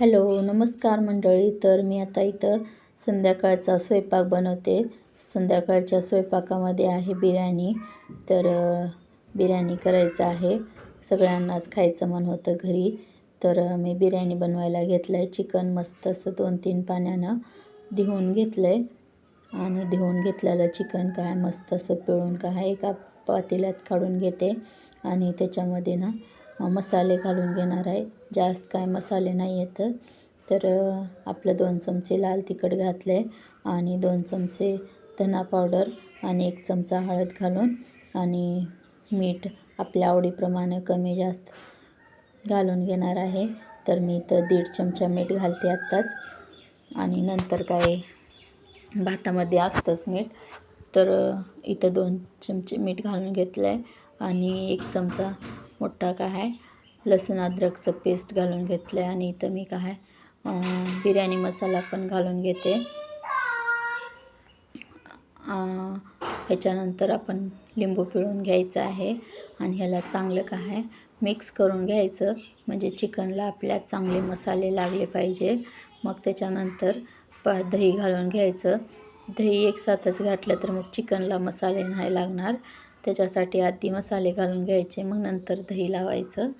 Hello नमस्कार मंडळी. तर मी आता इथं संध्याकाळचा स्वयंपाक बनवते. संध्याकाळच्या स्वयंपाकामध्ये आहे बिर्याणी. तर बिर्याणी करायचं आहे. सगळ्यांनाच खायचं मन होतं घरी. तर मी बिर्याणी बनवायला घेतलं आहे चिकन मस्त असं दोन तीन पाण्यानं धुवून घेतलं आहे आणि धुवून घेतलेलं चिकन काय मस्त असं पिळून काय एका पातेल्यात काढून घेते. आणि त्याच्यामध्ये ना मसाले घालून घेणार आहे. जास्त काय मसाले नाही आहेत. तर आपलं दोन चमचे लाल तिखट घातलं आहे आणि दोन चमचे धना पावडर आणि एक चमचा हळद घालून आणि मीठ आपल्या आवडीप्रमाणे कमी जास्त घालून घेणार आहे. तर मी इथं दीड चमचा मीठ घालते आत्ताच. आणि नंतर काय भातामध्ये असतंच मीठ. तर इथं दोन चमचे मीठ घालून घेतलं आहे आणि एक चमचा मोठा काय आहे? लसूण अद्रकचं पेस्ट घालून घेतलं आहे आणि इथं मी काय बिर्याणी मसाला पण घालून घेते. ह्याच्यानंतर आपण लिंबू पिळून घ्यायचं आहे आणि ह्याला चांगलं काय आहे मिक्स करून घ्यायचं. म्हणजे चिकनला आपल्या चांगले मसाले लागले पाहिजे. मग त्याच्यानंतर प दही घालून घ्यायचं. दही एक साथच घातलं तर मग चिकनला मसाले नाही लागणार. त्याच्यासाठी आधी मसाले घालून घ्यायचे मग नंतर दही लावायचं.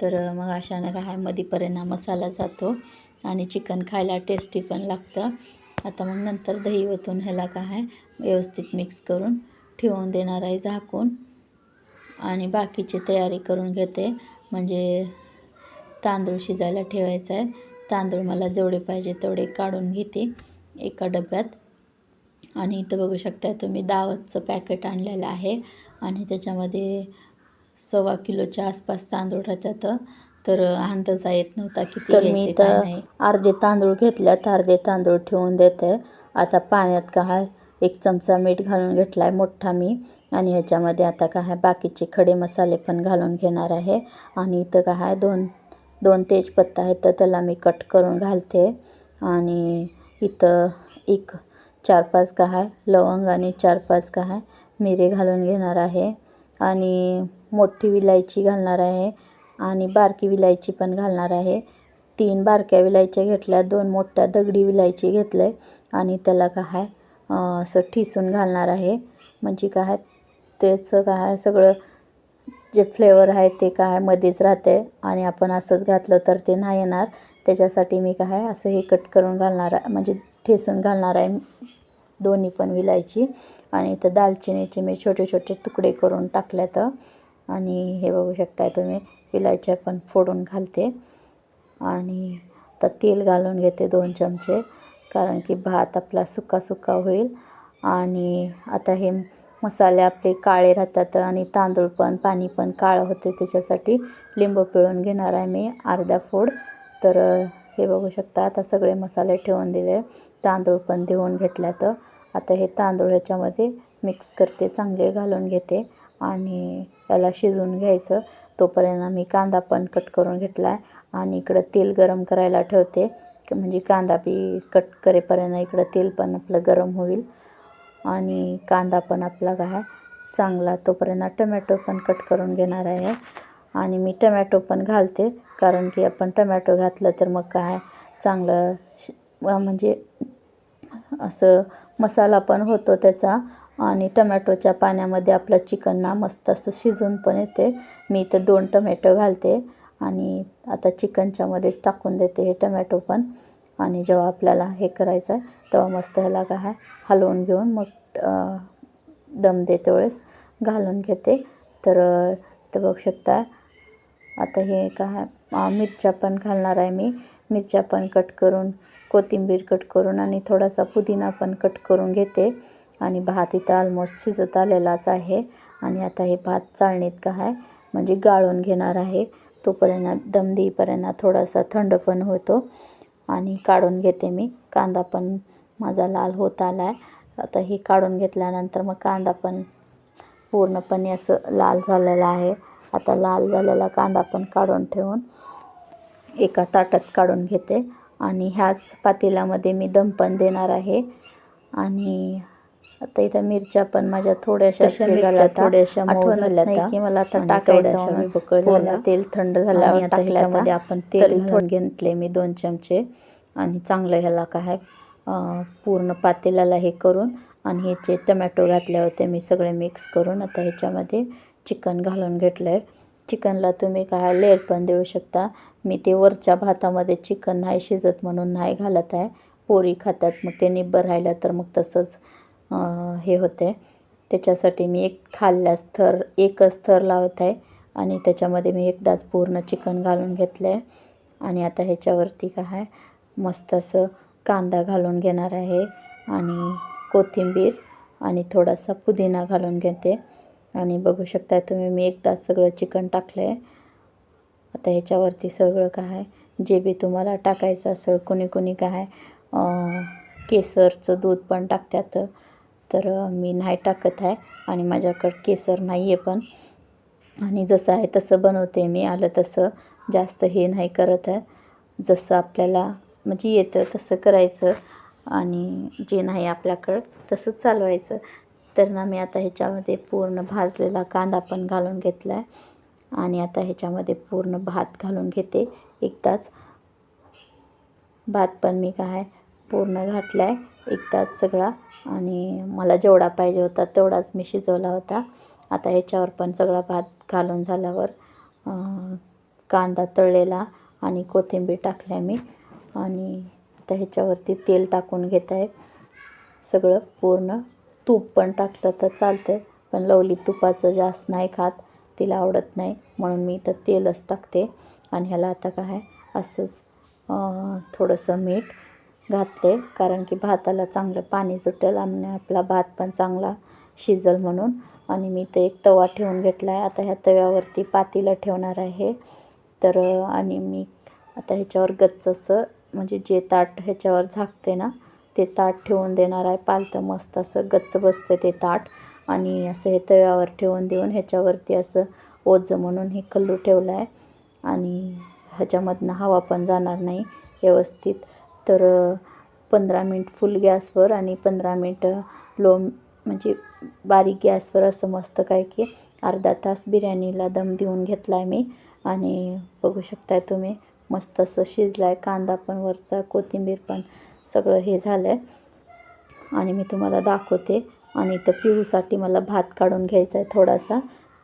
तर मग अशानं काय मधीपर्यंत हा मसाला जातो आणि चिकन खायला टेस्टी पण लागतं. आता मग नंतर दही ओतून ह्याला काय व्यवस्थित मिक्स करून ठेवून देणार आहे झाकून. आणि बाकीची तयारी करून घेते. म्हणजे तांदूळ शिजायला ठेवायचा आहे. तांदूळ मला जेवढे पाहिजे तेवढे काढून घेते एका डब्यात. आणि इथं बघू शकता तुम्ही दावतचं पॅकेट आणलेलं आहे. आणि त्याच्यामध्ये सव्वा किलोच्या आसपास तांदूळ राहतात. तर अंदाजा येत नव्हता किती तर मी इथं अर्धे तांदूळ घेतल्यात अर्धे तांदूळ ठेवून देते. आता पाण्यात काय एक चमचा मीठ घालून घेतला आहे मोठा मी. आणि ह्याच्यामध्ये आता काय बाकीचे खडे मसाले पण घालून घेणार आहे. आणि इथं काय दोन दोन तेजपत्ता आहेत तर त्याला मी कट करून घालते. आणि इथं एक चार पाच काय लवंग आणि चार पाच काय मिरे घालून घेणार आहे. आणि मोठी विलायची घालणार आहे आणि बारकी विलायची पण घालणार आहे. तीन बारक्या विलायच्या घेतल्या दोन मोठ्या दगडी विलायची घेतलं आहे आणि त्याला काय असं ठिसून घालणार आहे. म्हणजे काय त्याचं काय सगळं जे फ्लेवर आहे ते काय मध्येच राहते आणि आपण असंच घातलं तर ते नाही येणार. त्याच्यासाठी मी काय असं हे कट करून घालणार आहे म्हणजे ठेसून घालणार आहे. दोन्ही पण विलायची. आणि इथं दालचिनीचे मी छोटे छोटे तुकडे करून टाकल्यात. आणि हे बघू शकताय तुम्ही विलायच्या पण फोडून घालते. आणि तर तेल घालून घेते दोन चमचे कारण की भात आपला सुका सुका होईल. आणि आता हे मसाले आपले काळे राहतात आणि तांदूळ पण पाणी पण काळं होते त्याच्यासाठी लिंबू पिळून घेणार आहे मी अर्धा फोड. तर हे बघू शकता आता सगळे मसाले ठेवून दिले. तांदूळ पण देऊन घेतल्यात आता हे तांदूळ ह्याच्यामध्ये मिक्स करते चांगले घालून घेते आणि याला शिजवून घ्यायचं. तोपर्यंत मी कांदा पण कट करून घेतला आहे आणि इकडं तेल गरम करायला ठेवते. म्हणजे कांदा बी कट करेपर्यंत इकडं तेल पण आपलं गरम होईल आणि कांदा पण आपला काय चांगला. तोपर्यंत टमॅटो पण कट करून घेणार आहे. आणि मी टमॅटो पण घालते कारण की आपण टमॅटो घातलं तर मग काय चांगलं म्हणजे असं मसाला पण होतो त्याचा आणि टमॅटोच्या पाण्यामध्ये आपलं चिकन ना मस्त असं शिजून पण येते. मी इथं दोन टमॅटो घालते आणि आता चिकनच्यामध्येच टाकून देते हे टमॅटो पण. आणि जेव्हा आपल्याला हे करायचं आहे तेव्हा मस्त ह्याला काय हलवून घेऊन मग दम देते वेळेस घालून घेते. तर ते बघू शकता आता हे काय मिरच्या पण घालणार आहे मी. मिरच्या पण कट करून कोथिंबीर कट करून आणि थोडासा पुदिना पण कट करून घेते. आणि भात इथं ऑलमोस्ट शिजत आलेलाच आहे. आणि आता हे भात चाळणीत काय म्हणजे गाळून घेणार आहे. तोपर्यंत दम देईपर्यंत थोडासा थंड पण होतो. आणि काढून घेते मी. कांदा पण माझा लाल होत आला आहे आता हे काढून घेतल्यानंतर मग कांदा पण पूर्णपणे असं लाल झालेला आहे. आता लाल झालेला कांदा पण काढून ठेवून एका ताटात काढून घेते. आणि ह्याच पातेल्यामध्ये मी दम पण देणार आहे आणि आता इथं मिरच्या पण माझ्या थोड्याशा थोड्याशा झाल्या. की मला आता टाकायचं. तेल थंड झाल्यावर आता टाकलं ह्याच्यामध्ये आता. आपण तेल थोडं घेतले मी दोन चमचे आणि चांगलं ह्याला काय पूर्ण पातेल्याला हे करून आणि ह्याचे टमॅटो घातले होते मी सगळे मिक्स करून आता ह्याच्यामध्ये चिकन घालून घेतलं आहे चिकनला तुम्ही काय लेअर पण देऊ शकता. मी ते वरच्या भातामध्ये चिकन नाही शिजत म्हणून नाही घालत आहे. पोरी खातात मग ते निब्बर राहिलं तर मग तसंच हे हे होते. त्याच्यासाठी मी एक खाल्ल्यास थर एकच थर लावत आहे आणि त्याच्यामध्ये मी एकदाच पूर्ण चिकन घालून घेतलं आहे. आणि आता ह्याच्यावरती काय आहे, मस्त असं कांदा घालून घेणार आहे आणि कोथिंबीर आणि थोडासा पुदिना घालून घेते. आणि बघू शकता तुम्ही मी एकदाच सगळं चिकन टाकलं आहे आता ह्याच्यावरती सगळं काय आहे, जे बी तुम्हाला टाकायचं असेल कोणी कोणी काय केसरचं दूध पण टाकतात. तर मी नाही टाकत आहे आणि माझ्याकडं केसर नाही आहे पण. आणि जसं आहे तसं बनवते मी आलं तसं. जास्त हे नाही करत आहे. जसं आपल्याला म्हणजे येतं तसं करायचं. आणि जे नाही आपल्याकडं तसं चालवायचं. तर ना मी आता ह्याच्यामध्ये पूर्ण भाजलेला कांदा पण घालून घेतला आहे आणि आता ह्याच्यामध्ये पूर्ण भात घालून घेते एकदाच. भात पण मी काय पूर्ण घातला आहे एकदाच सगळा. आणि मला जेवढा पाहिजे होता तेवढाच मी शिजवला होता. आता ह्याच्यावर पण सगळा भात घालून झाल्यावर कांदा तळलेला आणि कोथिंबीर टाकल्या मी. आणि आता ह्याच्यावरती तेल टाकून घेत आहे. सगळं पूर्ण. तूप पण टाकलं तर चालतं पण लवली तुपाचं जास्त नाही खात तिला आवडत नाही म्हणून मी इथं तेलच टाकते. आणि ह्याला आता काय असंच थोडंसं मीठ घातले कारण की भाताला चांगलं पाणी सुटेल आणि आपला भात पण चांगला शिजल म्हणून. आणि मी ते एक तवा ठेवून घेतला आहे आता ह्या तव्यावरती पातीलं ठेवणार आहे. तर आणि मी आता ह्याच्यावर गच्च असं म्हणजे जे ताट ह्याच्यावर झाकते ना ते ताट ठेवून देणार आहे. पालतं मस्त असं गच्च बसतं ते ताट. आणि असं हे तव्यावर ठेवून देऊन ह्याच्यावरती असं ओझं म्हणून हे खल्लू ठेवलं आहे. आणि ह्याच्यामधनं हवा पण जाणार नाही व्यवस्थित. तर पंधरा मिनिट फुल गॅसवर आणि पंधरा मिनट लो म्हणजे बारीक गॅसवर असं मस्त काय की अर्धा तास बिर्याणीला दम देऊन घेतला आहे मी. आणि बघू शकताय तुम्ही मस्त असं शिजलं आहे कांदा पण वरचा कोथिंबीर पण सगळं हे झालं आहे आणि मी तुम्हाला दाखवते. आणि इथं पिहूसाठी मला भात काढून घ्यायचा आहे थोडासा.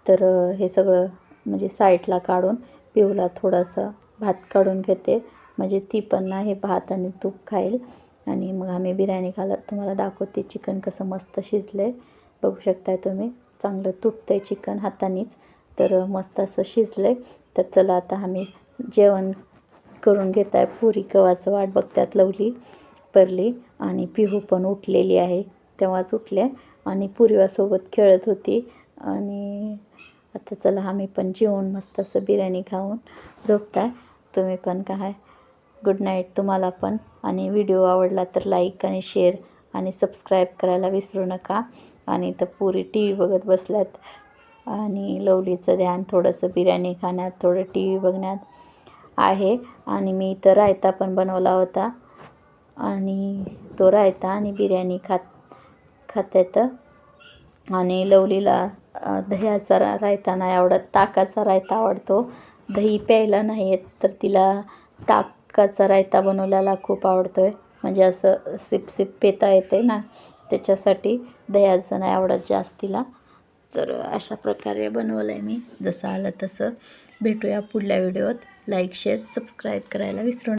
तर हे सगळं म्हणजे साईडला काढून पिहूला थोडासा भात काढून घेते. म्हणजे ती पण ना हे भात आणि तूप खाईल. आणि मग आम्ही बिर्याणी घालत तुम्हाला दाखवते चिकन कसं मस्त शिजलं आहे बघू शकताय तुम्ही. चांगलं तुटतं आहे चिकन हातानेच. तर मस्त असं शिजलं आहे तर चला आता आम्ही जेवण करून घेत आहे पुरी गव्हाचं वाट बघतात लवली. परली आणि पिहू पण उठलेली आहे. तेव्हाच उठल्या आणि पूर्वासोबत खेळत होती. आणि आता चला आम्ही पण जेवून मस्त असं बिर्याणी खाऊन झोपताय. तुम्ही पण काय गुड नाईट तुम्हाला पण. आणि व्हिडिओ आवडला तर लाईक आणि शेअर आणि सबस्क्राईब करायला विसरू नका. आणि इथं पुरी टी व्ही बघत बसल्यात. आणि लवलीचं ध्यान थोडंसं बिर्याणी खाण्यात थोडं टी व्ही बघण्यात आहे. आणि मी इथं रायता पण बनवला होता. आणि तो रायता आणि बिर्याणी खात खात येतं आणि लवलीला दह्याचा रा रायता नाही आवडत ताकाचा रायता आवडतो. दही प्यायला नाही येत तर तिला ताकाचा रायता बनवल्याला खूप आवडतो आहे म्हणजे असं सिप सिप पेता येते ना त्याच्यासाठी दह्याचं नाही आवडत जास्त तिला. तर अशा प्रकारे बनवलं आहे मी. जसं आलं तसं. भेटूया पुढल्या व्हिडिओत. लाईक शेअर सबस्क्राईब करायला विसरू